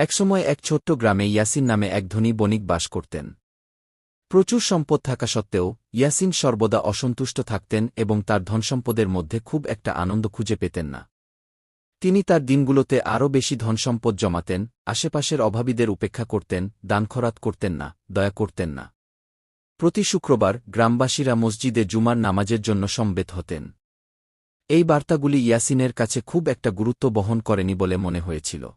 একসময় এক ছোট্ট গ্রামে ইয়াসিন নামে এক ধনী বণিক বাস করতেন। প্রচুর সম্পদ থাকা সত্ত্বেও, ইয়াসিন সর্বদা অসন্তুষ্ট থাকতেন এবং তার ধনসম্পদের মধ্যে খুব একটা আনন্দ খুঁজে পেতেন না। তিনি তার দিনগুলোতে আরও বেশি ধনসম্পদ জমাতেন, আশেপাশের অভাবীদের উপেক্ষা করতেন দানখরাত করতেন না, দয়া করতেন না। প্রতি শুক্রবার গ্রামবাসীরা মসজিদে জুমার নামাজের জন্য সম্বেত হতেন। এই বার্তাগুলি ইয়াসিনের কাছে খুব একটা গুরুত্ব বহন করেনি বলে মনে হয়েছিল।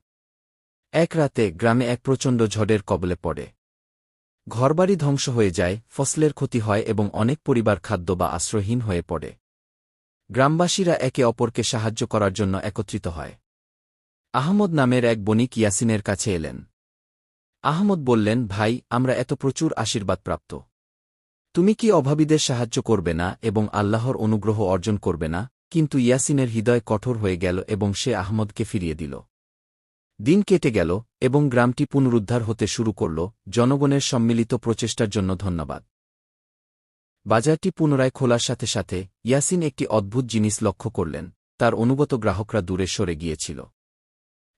এক রাতে গ্রামে এক প্রচণ্ড ঝড়ের কবলে পড়ে। ঘরবাড়ি ধ্বংস হয়ে যায়, ফসলের ক্ষতি হয় এবং অনেক পরিবার খাদ্য বা আশ্রয়হীন হয়ে পড়ে। গ্রামবাসীরা একে অপরকে সাহায্য করার জন্য একত্রিত হয়। আহমদ নামের এক বণিক ইয়াসিনের কাছে এলেন। আহমদ বললেন, ভাই, আমরা এত প্রচুর আশীর্বাদ প্রাপ্ত। তুমি কি অভাবীদের সাহায্য করবে না এবং আল্লাহর অনুগ্রহ অর্জন করবে না? কিন্তু ইয়াসিনের হৃদয় কঠোর হয়ে গেল এবং সে আহমদকে ফিরিয়ে দিল। দিন কেটে গেল এবং গ্রামটি পুনরুদ্ধার হতে শুরু করল। জনগণের সম্মিলিত প্রচেষ্টার জন্য ধন্যবাদ। বাজারটি পুনরায় খোলার সাথে সাথে ইয়াসিন একটি অদ্ভুত জিনিস লক্ষ্য করলেন। তার অনুগত গ্রাহকরা দূরে সরে গিয়েছিল।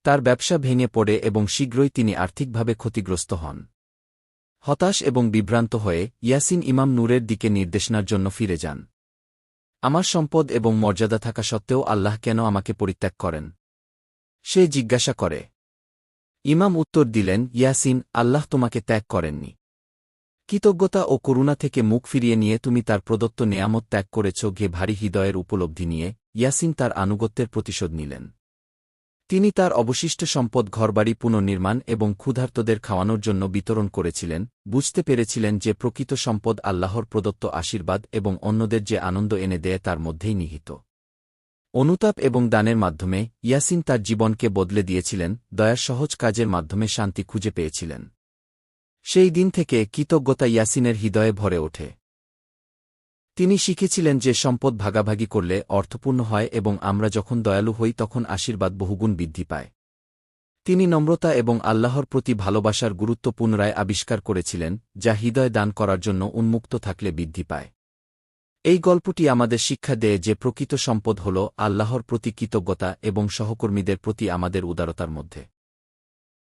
তার ব্যবসা ভেঙে পড়ে এবং শীঘ্রই তিনি আর্থিকভাবে ক্ষতিগ্রস্ত হন। হতাশ এবং বিভ্রান্ত হয়ে ইয়াসিন ইমাম নূরের দিকে নির্দেশনার জন্য ফিরে যান। আমার সম্পদ এবং মর্যাদা থাকা সত্ত্বেও আল্লাহ কেন আমাকে পরিত্যাগ করেন? সে জিজ্ঞাসা করে, ইমাম উত্তর দিলেন, ইয়াসিন, আল্লাহ তোমাকে ত্যাগ করেননি। কৃতজ্ঞতা ও করুণা থেকে মুখ ফিরিয়ে নিয়ে তুমি তার প্রদত্ত নেয়ামত ত্যাগ করেছ, ঘে ভারী হৃদয়ের উপলব্ধি নিয়ে ইয়াসিন তার আনুগত্যের প্রতিশোধ নিলেন। তিনি তার অবশিষ্ট সম্পদ ঘরবাড়ি পুনর্নির্মাণ এবং ক্ষুধার্তদের খাওয়ানোর জন্য বিতরণ করেছিলেন, বুঝতে পেরেছিলেন যে প্রকৃত সম্পদ আল্লাহর প্রদত্ত আশীর্বাদ এবং অন্যদের যে আনন্দ এনে দেয় তার মধ্যেই নিহিত। অনুতাপ এবং দানের মাধ্যমে ইয়াসিন তার জীবনকে বদলে দিয়েছিলেন, দয়ার সহজ কাজের মাধ্যমে শান্তি খুঁজে পেয়েছিলেন। সেই দিন থেকে কৃতজ্ঞতা ইয়াসিনের হৃদয়ে ভরে ওঠে। তিনি শিখেছিলেন যে সম্পদ ভাগাভাগি করলে অর্থপূর্ণ হয় এবং আমরা যখন দয়ালু হই তখন আশীর্বাদ বহুগুণ বৃদ্ধি পায়। তিনি নম্রতা এবং আল্লাহর প্রতি ভালোবাসার গুরুত্ব পুনরায় আবিষ্কার করেছিলেন, যা হৃদয় দান করার জন্য উন্মুক্ত থাকলে বৃদ্ধি পায়। এই গল্পটি আমাদের শিক্ষা দেয় যে প্রকৃত সম্পদ হল আল্লাহর প্রতি কৃতজ্ঞতা এবং সহকর্মীদের প্রতি আমাদের উদারতার মধ্যে।